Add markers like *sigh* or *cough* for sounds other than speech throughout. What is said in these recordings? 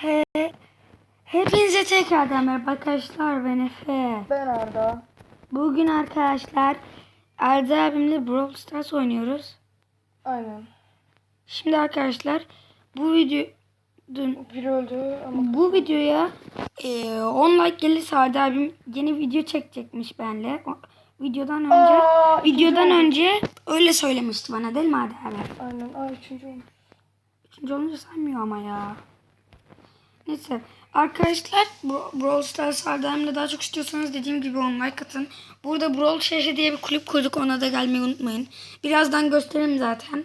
He, hepinize tekrardan merhaba arkadaşlar ben Efe. Ben Arda. Bugün arkadaşlar Arda abimle Brawl Stars oynuyoruz. Aynen. Şimdi arkadaşlar bu video dün Biri öldü ama bu videoya e, 10 like gelirse Arda abim yeni video çekecekmiş benle. O, videodan önce Aa, videodan önce öyle söylemişti bana değil mi Arda abi? Aynen. Ay üçüncü olmuş. Üçüncü olunca saymıyor ama ya. Neyse. Arkadaşlar Brawl Stars Arda'mla daha çok istiyorsanız dediğim gibi on like atın. Burada Brawl şehri diye bir kulüp kurduk ona da gelmeyi unutmayın. Birazdan gösteririm zaten.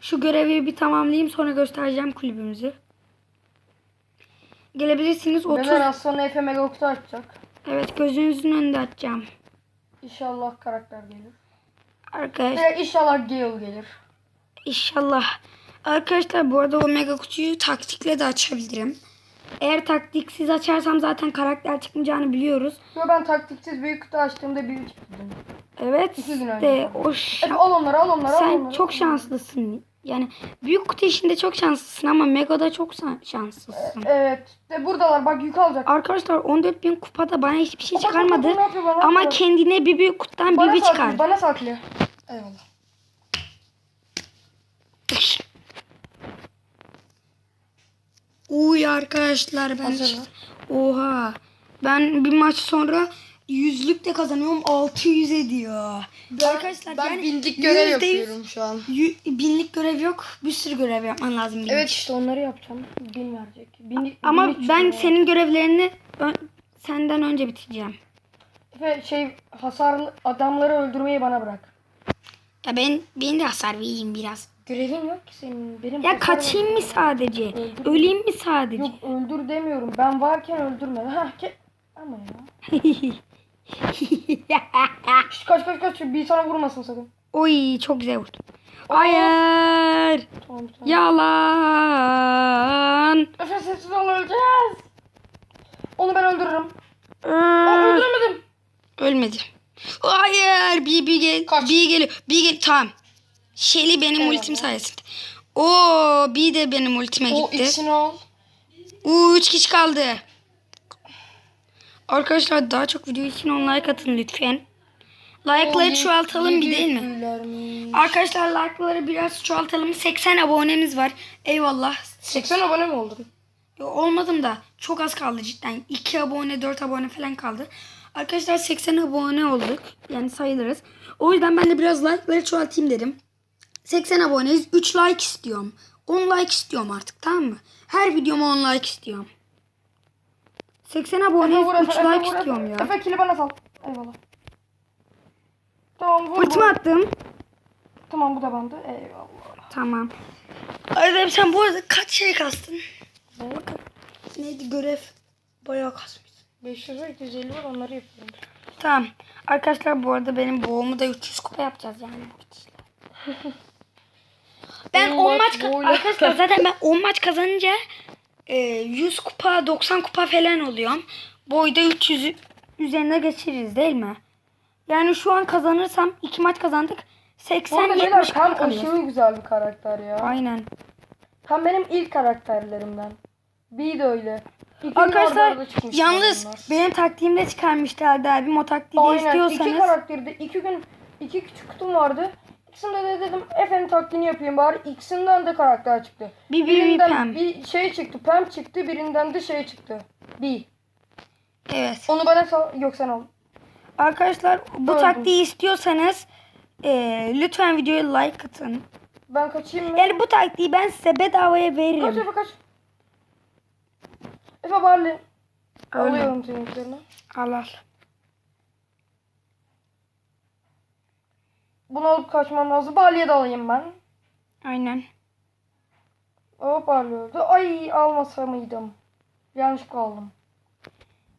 Şu görevi bir tamamlayayım sonra göstereceğim kulübümüzü. Gelebilirsiniz 30. Beyler az sonra Efe Mega Kutu açacak. Evet gözünüzün önünde açacağım. İnşallah karakter gelir. Arkadaşlar Ve inşallah Gale gelir. inşallah. Arkadaşlar bu arada o mega kutuyu taktikle de açabilirim. Eğer taktiksiz açarsam zaten karakter çıkmayacağını biliyoruz. Yo ben taktiksiz büyük kutu açtığımda biri çıktı. Evet İki gün önce o şa- al onları al onları al sen onları. çok şanslısın. Yani büyük kutu işinde çok şanslısın ama Mega'da çok şanslısın. Evet. De buradalar bak yük alacak. Arkadaşlar 14 bin kupada bana hiçbir şey Bak, bak, bak, çıkarmadı. ne yapıyor, bana Ama yapıyor. kendine bir büyük kutudan Bana bir bir saklıyor. çıkardı. Bana saklıyor. Eyvallah. Uy arkadaşlar ben Hazır? Oha. Ben bir maç sonra yüzlük de kazanıyorum 600 ediyor. arkadaşlar ben yani bindik görev yüzde yapıyorum şu an. Binlik görev yok. Bir sürü görev yapman lazım. binlik. Evet işte onları yapacağım. Bin verecek. Bin, Ama bin üç ben senin görevlerini senden önce bitireceğim. Efe şey hasarlı adamları öldürmeyi bana bırak. Ya ben ben de hasar vereyim biraz. Görevin yok ki senin. Benim Ya kaçayım mı sadece? Öldür. Öleyim mi sadece? Yok öldür demiyorum. Ben varken öldürme. Ha ke ama ya. *laughs* Şş, kaç kaç kaç. Bir sana vurmasın sakın. Oy çok güzel vurdum. Hayır. Tamam tamam. Yalan. Efe sessiz ol öleceğiz. Onu ben öldürürüm. Aa, Aa, öldüremedim. Ölmedi. Hayır. Bir bir gel. Kaç. Bir geliyor. Bir gel. Tamam. Şeli benim Eyvallah. ultim sayesinde. Oo, bir de benim ultime O gitti. ikisini al. Uuu 3 kişi kaldı. Arkadaşlar daha çok video için on like atın lütfen. Like'ları çoğaltalım bir değil mi? mi? Arkadaşlar like'ları biraz çoğaltalım. 80 abonemiz var. Eyvallah. 80 abone mi oldun? Yo, olmadım da çok az kaldı cidden. 2 abone 4 abone falan kaldı. Arkadaşlar 80 abone olduk. Yani sayılırız. O yüzden ben de biraz like'ları çoğaltayım dedim. 80 aboneyiz. 3 like istiyorum. 10 like istiyorum artık tamam mı? Her videoma 10 like istiyorum. 80 Efe aboneyiz. vur 3 Efe, Efe like vur istiyorum ya. Efe kili bana sal. Eyvallah. Tamam vur. Ultimi attım. Tamam bu da bende. Eyvallah. Tamam. Arada sen bu arada kaç şey kastın? Ne? Neydi görev? Bayağı kasmışsın. 500 ve 250 var onları yapıyorum. Tamam. Arkadaşlar bu arada benim boğumu da 300 kupa yapacağız yani bu gidişle. *laughs* ben 10 10 maç arkadaşlar *laughs* zaten ben 10 maç kazanınca e, 100 kupa 90 kupa falan oluyorum. Boyda 300 üzerine geçiririz değil mi? Yani şu an kazanırsam 2 maç kazandık. Bu 80 arada 70 beyler kupa Pam aşırı güzel bir karakter ya. Aynen. Pam benim ilk karakterlerimden. Bir de öyle. İki gün Arkadaşlar yalnız bunlar. benim taktiğimde çıkarmışlardı abim o taktiği Aynen iki istiyorsanız. karakteri de iki gün iki küçük kutum vardı. İkisinde de dedim efendim taktiğini yapayım bari. İkisinden de karakter çıktı. Bir bir Birinden Pam. bir şey çıktı. Pam çıktı. Birinden de şey çıktı. Bir. Evet. Onu bana sal. Yok sen al. Arkadaşlar bu Öldüm. taktiği istiyorsanız eee, lütfen videoya like atın. Ben kaçayım mı? Yani bu taktiği ben size bedavaya Kaç veririm. Efe kaç. Efe. Öyle. Alıyorum seninkilerini. Al al. Bunu alıp kaçmam lazım. Barley'e de alayım ben. Aynen. Hop Barley öldü. Ay almasa mıydım? Yanlışlıkla aldım.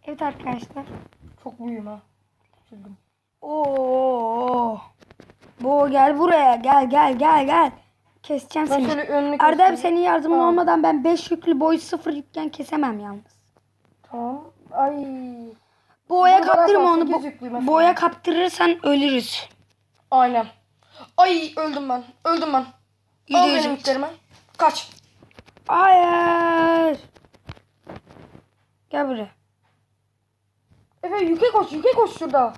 Evet arkadaşlar. Çok büyüğüm ha. Üzüldüm. Oo. Bu gel buraya. Gel gel gel gel. Keseceğim Ben seni. Arda abi keseyim. senin yardımın Tamam. olmadan ben 5 yüklü boy 0 yükken kesemem yalnız. Tamam. Ay. Boya kaptırma onu. Bo- boya kaptırırsan ölürüz. Aynen. Ay öldüm ben. Öldüm ben. Al benim yüklerimi. Kaç. Hayır. Gel buraya. Efe yüke koş yüke koş şurada.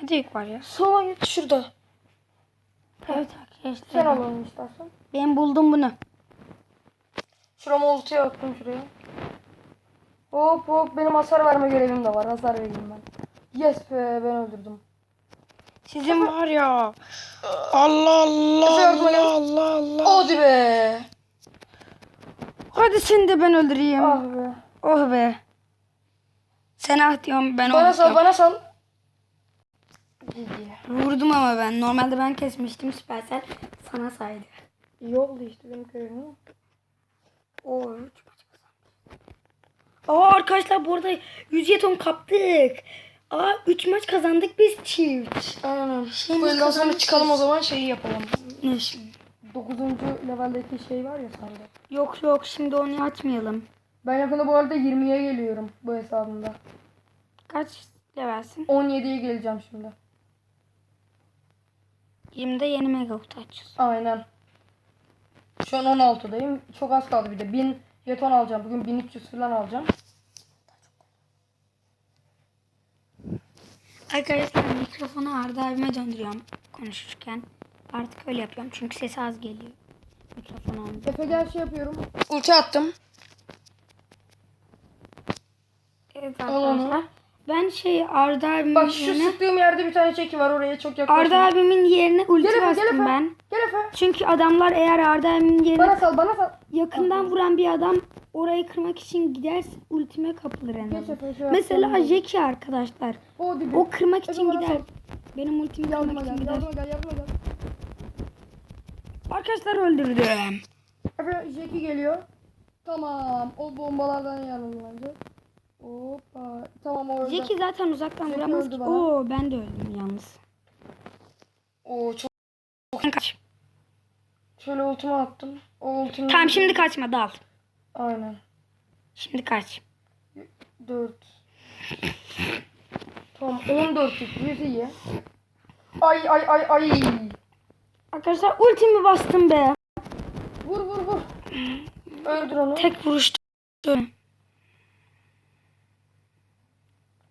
Hadi yük var ya. Sola git şurada. Evet Sen arkadaşlar. al onu istersen. Ben buldum bunu. Şurama ultiye attım şuraya. Hop hop benim hasar verme görevim de var. Hasar vereyim ben. Yes be ben öldürdüm. Sizin var ya. Allah Allah Efe gel. Allah Allah. Hadi be. Hadi seni de ben öldüreyim. Ah be. Oh be. Sen ah diyorum ben Bana sal bana sal. Vurdum ama ben. Normalde ben kesmiştim Süpersel. Sana saydı. İyi oldu işte benim görevim. Oo. Aa arkadaşlar bu arada 100 jeton kaptık. Aa 3 maç kazandık biz çift. Aynen. Şeyimiz Bu elden sonra çıkalım o zaman şeyi yapalım. Ne şimdi? 9. leveldeki şey var ya sende. Yok yok şimdi onu açmayalım. Ben yakında bu arada 20'ye geliyorum bu hesabımda. Kaç levelsin? 17'ye geleceğim şimdi. 20'de yeni mega kutu açacağız. Aynen. Şu an 16'dayım. Çok az kaldı bir de. 1000 jeton alacağım. Bugün 1300 falan alacağım. Arkadaşlar mikrofonu Arda abime döndürüyorum konuşurken. Artık öyle yapıyorum çünkü sesi az geliyor. Mikrofonu alınca. Efe gel şey yapıyorum. Ulti attım. Evet arkadaşlar. Ben şey Arda abimin Bak şu yerine sıktığım yerde bir tane çeki var. Oraya çok yaklaşma. Arda abimin yerine ulti Gel Efe, gel bastım Efe. ben. Gel Efe. Çünkü adamlar eğer Arda abimin yerine Bana sal bana sal. yakından vuran bir adam orayı kırmak için giderse ultime kapılır en azından. Mesela. Jackie arkadaşlar. O. O kırmak için gider. Benim ultimi kırmak için gider. Arkadaşlar öldürdüm. Efe Jackie geliyor. Tamam. O bombalardan yararlanacak. Hoppa. Tamam o öldü. Jackie zaten uzaktan Jackie vuramaz ki. bana. Oo ben de öldüm yalnız. Oo çok. Sen kaç. Şöyle ultimi attım. O ultimi. Tamam şimdi kaçma dal. Aynen. Şimdi kaç. 4. Tamam 14 yüz iyi. Ay ay ay ay. Arkadaşlar ultimi bastım be. Vur vur vur. Öldür onu. Tek vuruşta.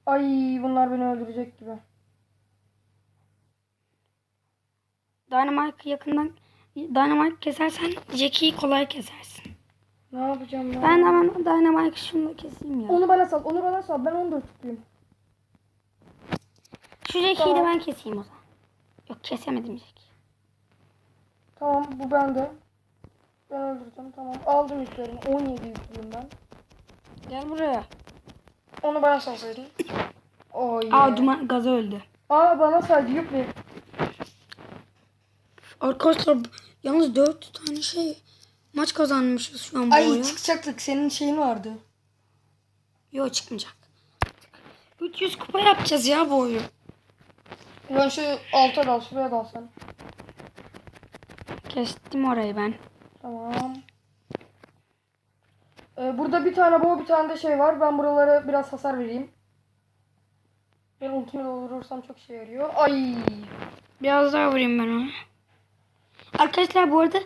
Ay bunlar beni öldürecek gibi. Dynamite yakından Dynamite kesersen Jackie'yi kolay kesersin. Ne yapacağım ben? Ben hemen Dynamite şunu da keseyim ya. Onu bana sal. Onu bana sal. Ben 14 tutayım. Şu Jackie'yi de Tamam. ben keseyim o zaman. Yok kesemedim Jackie. Tamam bu bende. Ben öldürdüm. Tamam. Aldım yüklerini. 17 yüklüyüm ben. Gel buraya. Onu bana salsaydın. Oy. Aa duman gazı öldü. Aa bana saydı yük ver. Arkadaşlar yalnız 4 tane şey maç kazanmışız şu an bu Ay oyun. çıkacaktık. Senin şeyin vardı. Yok çıkmayacak. 300 kupa yapacağız ya bu oyunu. Ben şu alta dal. Şuraya dal sen. Kestim orayı ben. Tamam. Ee, burada bir tane bu bir tane de şey var. Ben buralara biraz hasar vereyim. Ben ultimi doldurursam çok şey yarıyor. Ay. Biraz daha vurayım ben onu. Arkadaşlar bu arada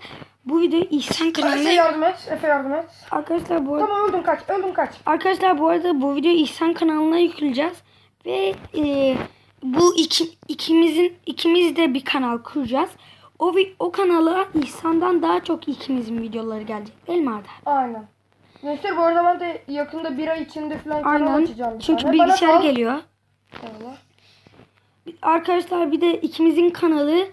bu videoyu İhsan Efe kanalına yardım et. Efe yardım et. Arkadaşlar bu arada Tamam öldüm kaç. Öldüm kaç. Arkadaşlar bu arada bu videoyu İhsan kanalına yükleyeceğiz ve e, bu iki, ikimizin ikimiz de bir kanal kuracağız. O o kanala İhsan'dan daha çok ikimizin videoları gelecek değil mi Arda? Aynen. Gençler bu arada ben de yakında bir ay içinde falan kanal Aynen. açacağım. bir Çünkü tane. Bilgisayar geliyor. Eyvallah. Arkadaşlar bir de ikimizin kanalı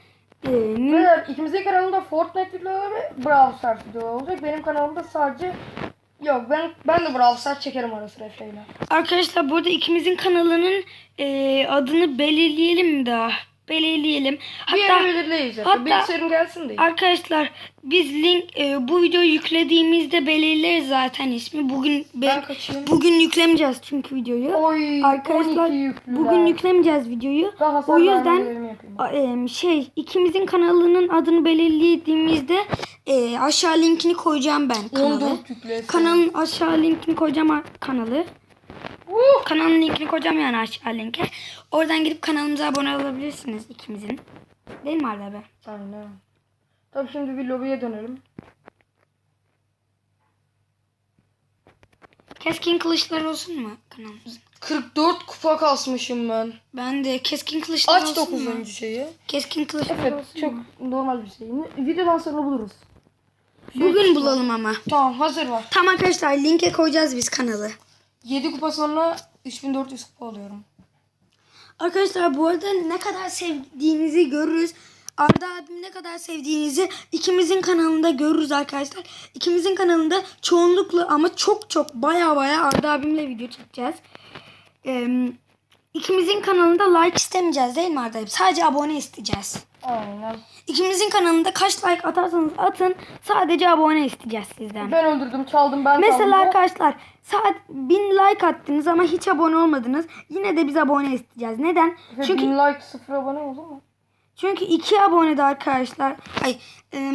e, nin- Beyler ikimizin kanalında Fortnite videoları ve Brawl Stars videoları olacak. Benim kanalımda sadece Yok ben ben de Brawl Stars çekerim ara sıra Efe'yle. Arkadaşlar burada ikimizin kanalının e, adını belirleyelim daha? Belirleyelim. Bir Hatta yere belirleyiz Efe. hatta- Bilgisayarım gelsin de. Arkadaşlar biz link e, bu videoyu yüklediğimizde belirleriz zaten ismi. Bugün be- bugün yüklemeyeceğiz çünkü videoyu. Oy Arkadaşlar 12 yüklüler. bugün yüklemeyeceğiz videoyu. Hasar O yüzden e, şey ikimizin kanalının adını belirlediğimizde e, aşağı linkini koyacağım ben kanalı. 14 yükle. Kanalın aşağı linkini koyacağım kanalı. Uh! Kanalın linkini koyacağım yani aşağı linke. Oradan gidip kanalımıza abone olabilirsiniz ikimizin. Değil mi Arda be? Aynen. Tabii şimdi bir lobiye dönelim. Keskin kılıçlar olsun mu kanalımızın? 44 kupa kasmışım ben. Ben de keskin kılıçlar Aç olsun mu? 9. şeyi. Keskin kılıçlar Evet olsun çok mu? normal bir şey. Videodan sonra buluruz. Bugün bulalım ama. Tamam hazır var. Tamam arkadaşlar linke koyacağız biz kanalı. 7 kupa sonra 3400 kupa alıyorum. Arkadaşlar bu arada ne kadar sevdiğinizi görürüz. Arda abim ne kadar sevdiğinizi ikimizin kanalında görürüz arkadaşlar. İkimizin kanalında çoğunlukla ama çok çok baya baya Arda abimle video çekeceğiz. Ee, ikimizin kanalında like istemeyeceğiz değil mi Arda abim? Sadece abone isteyeceğiz. Aynen. İkimizin kanalında kaç like atarsanız atın sadece abone isteyeceğiz sizden. Ben öldürdüm, çaldım, ben Mesela çaldım. arkadaşlar saat 1000 like attınız ama hiç abone olmadınız. Yine de biz abone isteyeceğiz. Neden? Ve Çünkü bin like sıfır abone olur mu? çünkü iki abone de arkadaşlar. Ay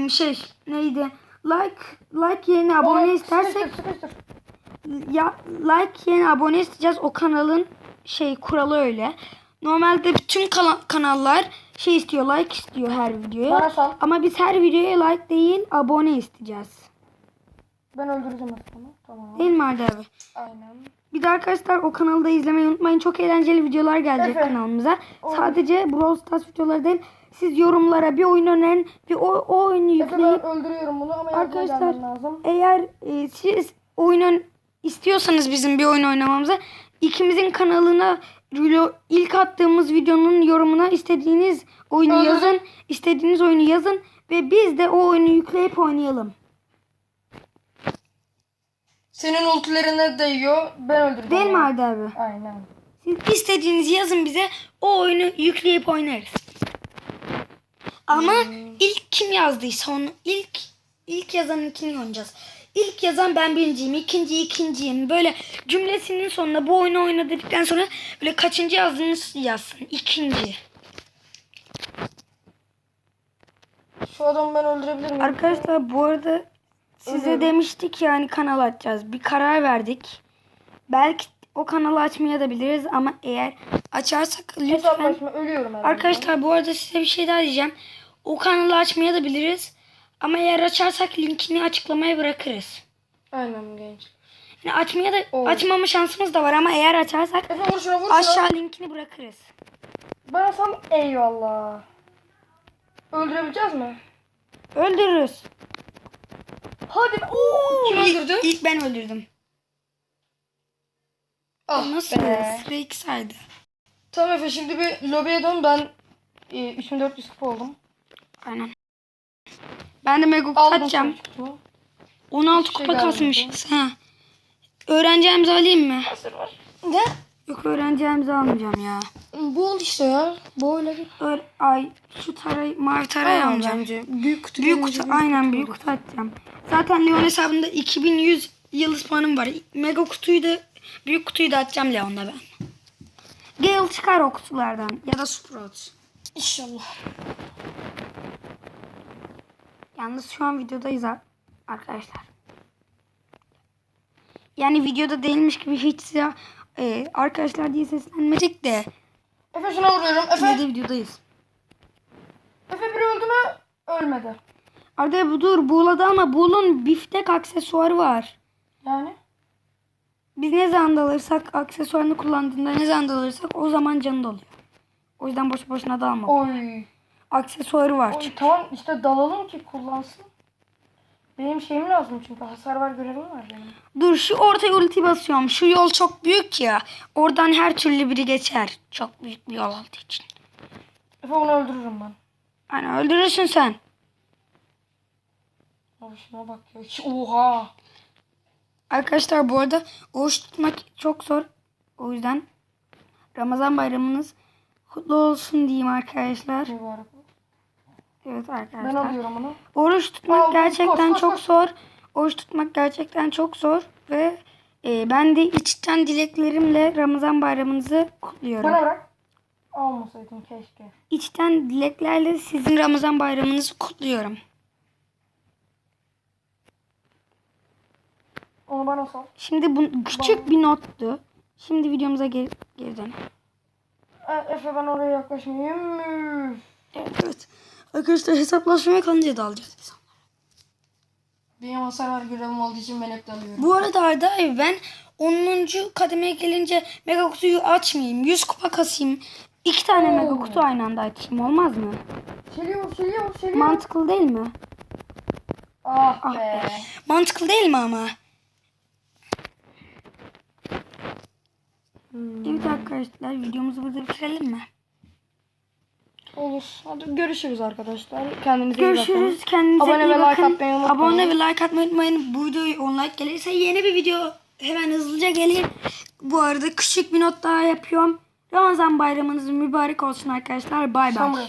şey neydi? Like like yerine abone Aa, istersek Sıkıştır, sıkıştır. ya like yerine abone isteyeceğiz. O kanalın şey kuralı öyle. Normalde bütün kanallar şey istiyor, like istiyor her videoya. Bana sal. Ama biz her videoya like değil, abone isteyeceğiz. Ben öldüreceğim aslında. Tamam. Değil mi Arda abi? Aynen. Bir de arkadaşlar o kanalda izlemeyi unutmayın. Çok eğlenceli videolar gelecek Evet. kanalımıza. Olur. Sadece Brawl Stars videoları değil. Siz yorumlara bir oyun önerin ve o, o oyunu Efe yükleyip ben öldürüyorum bunu ama Arkadaşlar lazım. eğer e, siz oyunun istiyorsanız bizim bir oyun oynamamıza ikimizin kanalına video- ilk attığımız videonun yorumuna istediğiniz oyunu Öldürdüm. yazın. istediğiniz oyunu yazın ve biz de o oyunu yükleyip oynayalım. Senin ultilerine değiyor. Ben öldüreceğim. Değil mi. Arda abi? Aynen. Siz istediğinizi yazın bize. O oyunu yükleyip oynarız. Ama ilk kim yazdıysa onu ilk ilk yazanınkini oynayacağız. İlk yazan ben birinciyim, ikinci ikinciyim. Böyle cümlesinin sonunda bu oyunu oynadıktan sonra böyle kaçıncı yazdığınız yazsın. İkinci. Şu adamı ben öldürebilir miyim? Arkadaşlar bu arada size Öyle mi? demiştik yani kanal açacağız. Bir karar verdik. Belki o kanalı açmaya da biliriz ama eğer açarsak lütfen Hesaplaşma ölüyorum herhalde. Arkadaşlar bu arada size bir şey daha diyeceğim. O kanalı açmaya da biliriz. Ama eğer açarsak linkini açıklamaya bırakırız. Aynen genç. Yani açmaya da Oo. açmama şansımız da var ama eğer açarsak Efe vur şuna vur şuna. aşağı linkini bırakırız. Ben sam eyvallah. Öldürebileceğiz mi? Öldürürüz. Hadi. Oo, kim İlk- öldürdü? İlk ben öldürdüm. Ah Nasıl? be. Sıra iki saydı. Tamam Efe şimdi bir lobiye dön ben e, 3400 kupa oldum. Aynen. Ben de mega kutu Aldım atacağım. çocukluğu. 16 Hiçbir şey kupa kasmışız. Ha. Öğreneceğimizi alayım mı? Hazır var. Ne? Yok öğreneceğimizi almayacağım ya. Bu oldu işte ya. Bu öyle bir. Ay şu tarayı mavi tarayı Aynen bence. Büyük kutu. Büyük kutu aynen büyük kutu atacağım. Zaten Leon hesabında 2100 yıldız puanım var. Mega kutuyu da büyük kutuyu da atacağım Leon'da ben. Gale çıkar o kutulardan ya da Sprout. İnşallah. Yalnız şu an videodayız ar- arkadaşlar. Yani videoda değilmiş gibi hiç size e, arkadaşlar diye seslenmedik de Efe şuna vuruyorum. Efe. de videodayız. Efe biri öldü mü? Ölmedi. Arada bu dur buğuladı ama buğulun biftek aksesuarı var. Yani? Biz ne zaman dalırsak aksesuarını kullandığında ne zaman dalırsak o zaman canı doluyor. O yüzden boşu boşuna dalma. Oy. Aksesuarı var. Oy tamam işte dalalım ki kullansın. Benim şeyim lazım çünkü hasar var görevim var benim. Dur şu ortaya ulti basıyorum. Şu yol çok büyük ya. Oradan her türlü biri geçer. Çok büyük bir yol olduğu için. Efe onu öldürürüm ben. Hani öldürürsün sen. Abi şuna bak ya. Oha. Arkadaşlar bu arada oruç tutmak çok zor. O yüzden Ramazan bayramınız kutlu olsun diyeyim arkadaşlar. Mübarek. Evet Ben arkadaşlar. alıyorum onu. Oruç tutmak Aldım, gerçekten koş, *laughs* koş, çok koş. zor. Oruç tutmak gerçekten çok zor ve e, ben de içten dileklerimle Ramazan bayramınızı kutluyorum. Bana bırak. Almasaydım keşke. İçten dileklerle sizin Ramazan bayramınızı kutluyorum. Onu bana sal. Şimdi bu küçük bir nottu. Şimdi videomuza geri, geri dönelim. Efe ben oraya yaklaşmayayım? Evet, evet. Arkadaşlar hesaplaşmaya kalınca da alacağız biz. Benim hasar var görevim olduğu için ben hep de alıyorum. Bu arada Arda abi ben 10. kademeye gelince mega kutuyu açmayayım. 100 kupa kasayım. İki tane Oo. mega kutu aynı anda açayım olmaz mı? Çeliyor, çeliyor, çeliyor. Mantıklı değil mi? ah, Ah be. be. Mantıklı değil mi ama? Hmm. Evet arkadaşlar videomuzu burada bitirelim mi? Olur. Hadi görüşürüz arkadaşlar. Kendinize iyi bakın. Görüşürüz. Kendinize Abone iyi ve like bakın. atmayı unutmayın. Abone ve like atmayı unutmayın. Bu videoya 10 like gelirse yeni bir video hemen hızlıca gelir. Bu arada küçük bir not daha yapıyorum. Ramazan bayramınız mübarek olsun arkadaşlar. Bay bay. bak.